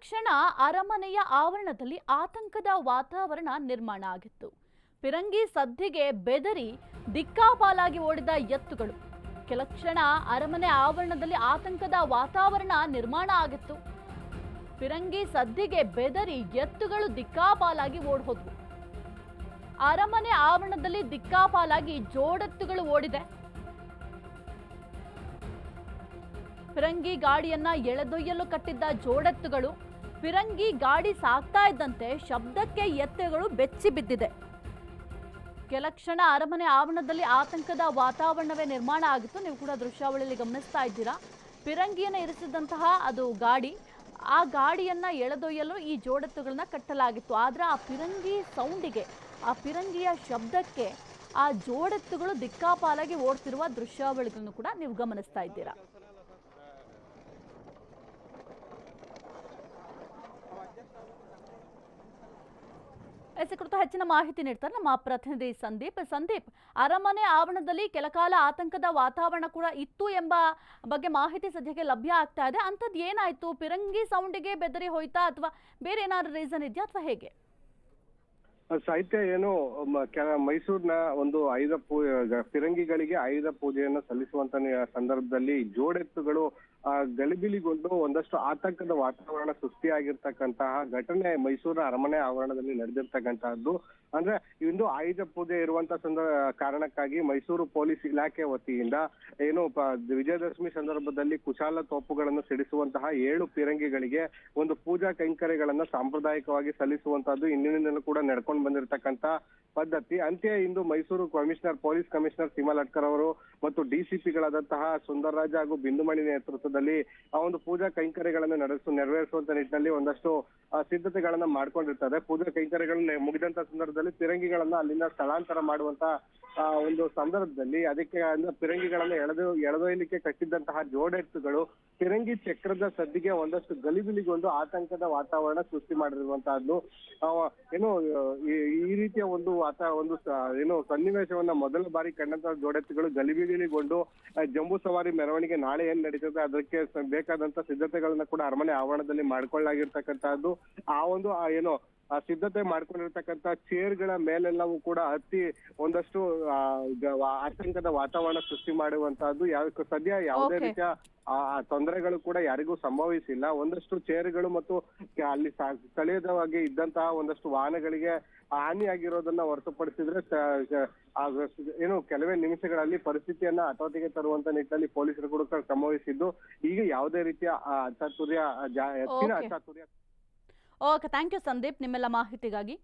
ಕ್ಷಣ ಅರಮನೆಯ ಆವರಣದಲ್ಲಿ ಆತಂಕದ ವಾತಾವರಣ ನಿರ್ಮಾಣ ಆಗಿತ್ತು. ಫಿರಂಗಿ ಸದ್ದಿಗೆ ಬೆದರಿ ದಿಕ್ಕಾಪಾಲಾಗಿ ಓಡಿದ ಎತ್ತುಗಳು. ಕೆಲ ಕ್ಷಣ ಅರಮನೆ ಆವರಣದಲ್ಲಿ ಆತಂಕದ ವಾತಾವರಣ ನಿರ್ಮಾಣ ಆಗಿತ್ತು. ಫಿರಂಗಿ ಸದ್ದಿಗೆ ಬೆದರಿ ಎತ್ತುಗಳು ದಿಕ್ಕಾಪಾಲಾಗಿ ಓಡ್ಹೋದ್ವು. ಅರಮನೆ ಆವರಣದಲ್ಲಿ ದಿಕ್ಕಾಪಾಲಾಗಿ ಜೋಡೆತ್ತುಗಳು ಓಡಿದೆ. ಫಿರಂಗಿ ಗಾಡಿಯನ್ನ ಎಳೆದೊಯ್ಯಲು ಕಟ್ಟಿದ್ದ ಜೋಡೆತ್ತುಗಳು ಫಿರಂಗಿ ಗಾಡಿ ಸಾಗ್ತಾ ಇದ್ದಂತೆ ಶಬ್ದಕ್ಕೆ ಎತ್ತುಗಳು ಬೆಚ್ಚಿ ಬಿದ್ದಿದೆ. ಕೆಲ ಕ್ಷಣ ಅರಮನೆ ಆವರಣದಲ್ಲಿ ಆತಂಕದ ವಾತಾವರಣವೇ ನಿರ್ಮಾಣ ಆಗಿತ್ತು. ನೀವು ಕೂಡ ದೃಶ್ಯಾವಳಿಯಲ್ಲಿ ಗಮನಿಸ್ತಾ ಇದ್ದೀರಾ? ಫಿರಂಗಿಯನ್ನು ಇರಿಸಿದಂತಹ ಅದು ಗಾಡಿ, ಆ ಗಾಡಿಯನ್ನ ಎಳೆದೊಯ್ಯಲು ಈ ಜೋಡೆತ್ತುಗಳನ್ನ ಕಟ್ಟಲಾಗಿತ್ತು. ಆದರೆ ಆ ಫಿರಂಗಿ ಸೌಂಡಿಗೆ, ಆ ಫಿರಂಗಿಯ ಶಬ್ದಕ್ಕೆ ಆ ಜೋಡೆತ್ತುಗಳು ದಿಕ್ಕಾಪಾಲಾಗಿ ಓಡ್ತಿರುವ ದೃಶ್ಯಾವಳಿಗಳನ್ನು ಕೂಡ ನೀವು ಗಮನಿಸ್ತಾ ಇದ್ದೀರಾ? ಈ ಕುರಿತು ಹೆಚ್ಚಿನ ಮಾಹಿತಿ ನೀಡ್ತಾರೆ ನಮ್ಮ ಪ್ರತಿನಿಧಿ ಸಂದೀಪ್. ಸಂದೀಪ್, ಅರಮನೆ ಆವರಣದಲ್ಲಿ ಕೆಲಕಾಲ ಆತಂಕದ ವಾತಾವರಣ ಕೂಡ ಇತ್ತು ಎಂಬ ಬಗ್ಗೆ ಮಾಹಿತಿ ಸದ್ಯಕ್ಕೆ ಲಭ್ಯ ಆಗ್ತಾ ಇದೆ. ಅಂಥದ್ದು ಏನಾಯಿತು? ಪಿರಂಗಿ ಸೌಂಡಿಗೆ ಬೆದರಿ ಹೋಯ್ತಾ ಅಥವಾ ಬೇರೆ ಏನಾದ್ರು ರೀಸನ್ ಇದೆಯಾ ಅಥವಾ ಹೇಗೆ? ಸಾಹಿತ್ಯ ಏನು ಮೈಸೂರಿನ ಒಂದು ಆಯುಧ ಪೂ ಫಿರಂಗಿಗಳಿಗೆ ಆಯುಧ ಪೂಜೆಯನ್ನು ಸಲ್ಲಿಸುವಂತ ಸಂದರ್ಭದಲ್ಲಿ ಜೋಡೆತ್ತುಗಳು ಆ, ಗಲಿಬಿಲಿಗೊಂಡು ಒಂದಷ್ಟು ಆತಂಕದ ವಾತಾವರಣ ಸೃಷ್ಟಿಯಾಗಿರ್ತಕ್ಕಂತಹ ಘಟನೆ ಮೈಸೂರಿನ ಅರಮನೆ ಆವರಣದಲ್ಲಿ ನಡೆದಿರ್ತಕ್ಕಂತಹದ್ದು. ಅಂದ್ರೆ ಇಂದು ಆಯುಧ ಪೂಜೆ ಇರುವಂತ ಸಂದ ಕಾರಣಕ್ಕಾಗಿ ಮೈಸೂರು ಪೊಲೀಸ್ ಇಲಾಖೆ ವತಿಯಿಂದ ಏನು ವಿಜಯದಶಮಿ ಸಂದರ್ಭದಲ್ಲಿ ಕುಶಾಲ ತೋಪುಗಳನ್ನು ಸಿಡಿಸುವಂತಹ ಏಳು ಫಿರಂಗಿಗಳಿಗೆ ಒಂದು ಪೂಜಾ ಕೈಂಕರ್ಯಗಳನ್ನ ಸಾಂಪ್ರದಾಯಿಕವಾಗಿ ಸಲ್ಲಿಸುವಂತಹದ್ದು ಇಂದಿನಿಂದಲೂ ಕೂಡ ನಡ್ಕೊಂಡು ಬಂದಿರತಕ್ಕಂತ ಪದ್ಧತಿ. ಅಂತ್ಯ ಇಂದು Mysuru commissioner police commissioner Seema Latkar ಅವರು ಮತ್ತು ಡಿಸಿಪಿಗಳಾದಂತಹ ಸುಂದರರಾಜ ಹಾಗೂ ಬಿಂದುಮಣಿ ನೇತೃತ್ವದಲ್ಲಿ ಆ ಒಂದು ಪೂಜಾ ಕೈಂಕರ್ಯಗಳನ್ನು ನಡೆಸು, ನೆರವೇರಿಸುವಂತ ನಿಟ್ಟಿನಲ್ಲಿ ಒಂದಷ್ಟು ಸಿದ್ಧತೆಗಳನ್ನ ಮಾಡ್ಕೊಂಡಿರ್ತದೆ ಪೂಜಾ ಕೈಂಕರ್ಯಗಳನ್ನ ಮುಗಿದಂತ ಸಂದರ್ಭದಲ್ಲಿ ಫಿರಂಗಿಗಳನ್ನ ಅಲ್ಲಿಂದ ಸ್ಥಳಾಂತರ ಮಾಡುವಂತ ಒಂದು ಸಂದರ್ಭದಲ್ಲಿ ಅದಕ್ಕೆ ಫಿರಂಗಿಗಳನ್ನ ಎಳೆದು ಎಳೆದೊಯ್ಯಲಿಕ್ಕೆ ಕಟ್ಟಿದ್ದಂತಹ ಜೋಡೆತ್ತುಗಳು ಫಿರಂಗಿ ಚಕ್ರದ ಸದ್ದಿಗೆ ಒಂದಷ್ಟು ಗಲಿಬಿಲಿಗೊಂದು ಆತಂಕದ ವಾತಾವರಣ ಸೃಷ್ಟಿ ಮಾಡಿರುವಂತಹದ್ದು. ಏನು ಈ ರೀತಿಯ ಒಂದು ವಾತ ಒಂದು ಏನು ಸನ್ನಿವೇಶವನ್ನ ಮೊದಲ ಬಾರಿ ಕಂಡಂತಹ ಜೋಡೆತ್ತುಗಳು ಗಲಿಬಿಲಿಗೊಂಡು ಜಂಬೂ ಸವಾರಿ ಮೆರವಣಿಗೆ ನಾಳೆ ಏನ್ ನಡೀತದೆ, ಅದಕ್ಕೆ ಬೇಕಾದಂತ ಸಿದ್ಧತೆಗಳನ್ನ ಕೂಡ ಅರಮನೆ ಆವರಣದಲ್ಲಿ ಮಾಡ್ಕೊಳ್ಳಾಗಿರ್ತಕ್ಕಂತಹದ್ದು ಆ ಒಂದು ಏನು ಸಿದ್ಧತೆ ಮಾಡ್ಕೊಂಡಿರ್ತಕ್ಕಂತ ಚೇರ್ಗಳ ಮೇಲೆಲ್ಲವೂ ಕೂಡ ಹತ್ತಿ ಒಂದಷ್ಟು ಆ, ಆತಂಕದ ವಾತಾವರಣ ಸೃಷ್ಟಿ ಮಾಡುವಂತಹದ್ದು ಯಾವ ಸದ್ಯ ಯಾವುದೇ ರೀತಿಯ ಆ ಆ ತೊಂದರೆಗಳು ಕೂಡ ಯಾರಿಗೂ ಸಂಭವಿಸಿಲ್ಲ. ಒಂದಷ್ಟು ಚೇರ್ಗಳು ಮತ್ತು ಅಲ್ಲಿ ಸ್ಥಳೀಯವಾಗಿ ಇದ್ದಂತಹ ಒಂದಷ್ಟು ವಾಹನಗಳಿಗೆ ಹಾನಿಯಾಗಿರೋದನ್ನ ಹೊರತುಪಡಿಸಿದ್ರೆ ಆ ಏನು ಕೆಲವೇ ನಿಮಿಷಗಳಲ್ಲಿ ಪರಿಸ್ಥಿತಿಯನ್ನ ಹತೋಟಿಗೆ ತರುವಂತ ನಿಟ್ಟಿನಲ್ಲಿ ಪೊಲೀಸರು ಕೂಡ ಸಂಭವಿಸಿದ್ದು. ಈಗ ಯಾವುದೇ ರೀತಿಯ ಆ, ಅಚಾತುರ್ಯ ಹೆಚ್ಚಿನ. ಅಚಾತುರ್ಯ ಓಕೆ ಥ್ಯಾಂಕ್ ಯು ಸಂದೀಪ್ ನಿಮ್ಮೆಲ್ಲ ಮಾಹಿತಿಗಾಗಿ.